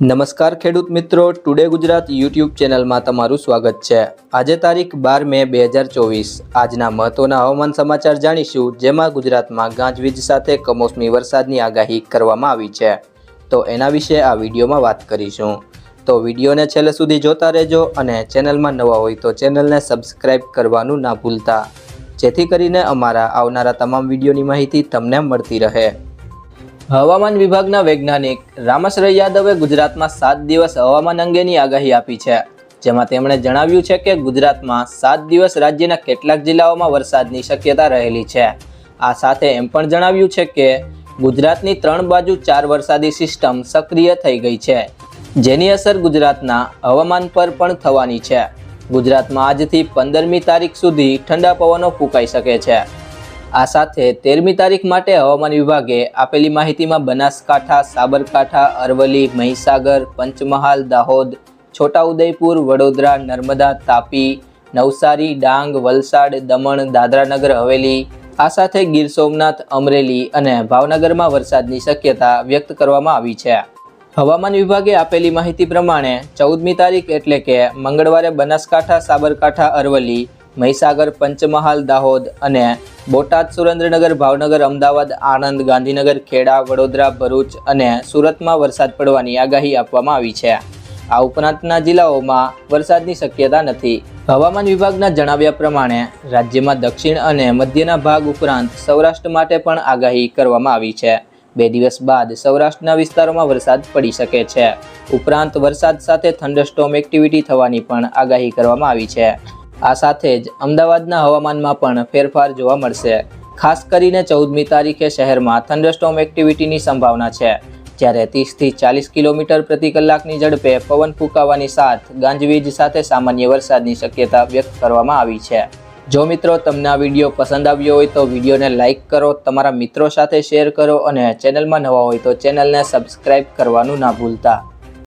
નમસ્કાર ખેડૂત મિત્રો ટુડે ગુજરાત યુટ્યુબ ચેનલમાં તમારું સ્વાગત છે. આજે તારીખ બાર મે બે હજાર ચોવીસ. આજના મહત્વના હવામાન સમાચાર જાણીશું, જેમાં ગુજરાતમાં ગાજવીજ સાથે કમોસમી વરસાદની આગાહી કરવામાં આવી છે. તો એના વિશે આ વિડીયોમાં વાત કરીશું. તો વિડીયોને છેલ્લે સુધી જોતા રહેજો અને ચેનલમાં નવા હોય તો ચેનલને સબસ્ક્રાઈબ કરવાનું ના ભૂલતા. જેથી કરીને અમારા આવનારા તમામ વિડીયોની માહિતી તમને મળતી રહે. હવામાન વિભાગના વૈજ્ઞાનિક રામશ્રય યાદવે ગુજરાતમાં સાત દિવસ હવામાન અંગેની આગાહી આપી છે. જેમાં તેમણે જણાવ્યું છે કે ગુજરાતમાં સાત દિવસ રાજ્યના કેટલાક જિલ્લાઓમાં વરસાદની શક્યતા રહેલી છે. આ સાથે એમ પણ જણાવ્યું છે કે ગુજરાતની ત્રણ બાજુ ચાર વરસાદી સિસ્ટમ સક્રિય થઈ ગઈ છે. જેની અસર ગુજરાતના હવામાન પર પણ થવાની છે. ગુજરાતમાં આજથી પંદરમી તારીખ સુધી ઠંડા પવનો ફૂંકાઈ શકે છે. આ સાથે તેરમી તારીખ માટે હવામાન વિભાગે આપેલી માહિતીમાં બનાસકાંઠા, સાબરકાંઠા, અરવલ્લી, મહીસાગર, પંચમહાલ, દાહોદ, છોટાઉદેપુર, વડોદરા, નર્મદા, તાપી, નવસારી, ડાંગ, વલસાડ, દમણ દાદરાનગર હવેલી, આ સાથે ગીર સોમનાથ, અમરેલી અને ભાવનગરમાં વરસાદની શક્યતા વ્યક્ત કરવામાં આવી છે. હવામાન વિભાગે આપેલી માહિતી પ્રમાણે ચૌદમી તારીખ એટલે કે મંગળવારે બનાસકાંઠા, સાબરકાંઠા, અરવલ્લી મહીસાગર, પંચમહાલ, દાહોદ અને બોટાદ, સુરેન્દ્રનગર, ભાવનગર, અમદાવાદ, આણંદ, ગાંધીનગર, ખેડા, વડોદરા, ભરૂચ અને સુરતમાં વરસાદ પડવાની આગાહી આપવામાં આવી છે. આ ઉપરાંતના જિલ્લાઓમાં વરસાદની શક્યતા નથી. હવામાન વિભાગના જણાવ્યા પ્રમાણે રાજ્યમાં દક્ષિણ અને મધ્યના ભાગ ઉપરાંત સૌરાષ્ટ્ર માટે પણ આગાહી કરવામાં આવી છે. બે દિવસ બાદ સૌરાષ્ટ્રના વિસ્તારોમાં વરસાદ પડી શકે છે. ઉપરાંત વરસાદ સાથે થંડરસ્ટોમ એક્ટિવિટી થવાની પણ આગાહી કરવામાં આવી છે. આ સાથે જ અમદાવાદના હવામાનમાં પણ ફેરફાર જોવા મળશે. ખાસ કરીને ચૌદમી તારીખે શહેરમાં થંડરસ્ટોમ એક્ટિવિટીની સંભાવના છે, જ્યારે ત્રીસથી ચાલીસ કિલોમીટર પ્રતિ કલાકની ઝડપે પવન ફૂંકાવાની સાથ ગાંજવીજ સાથે સામાન્ય વરસાદની શક્યતા વ્યક્ત કરવામાં આવી છે. જો મિત્રો તમને આ વીડિયો પસંદ આવ્યો હોય તો વિડીયોને લાઇક કરો, તમારા મિત્રો સાથે શેર કરો અને ચેનલમાં નવા હોય તો ચેનલને સબસ્ક્રાઇબ કરવાનું ના ભૂલતા.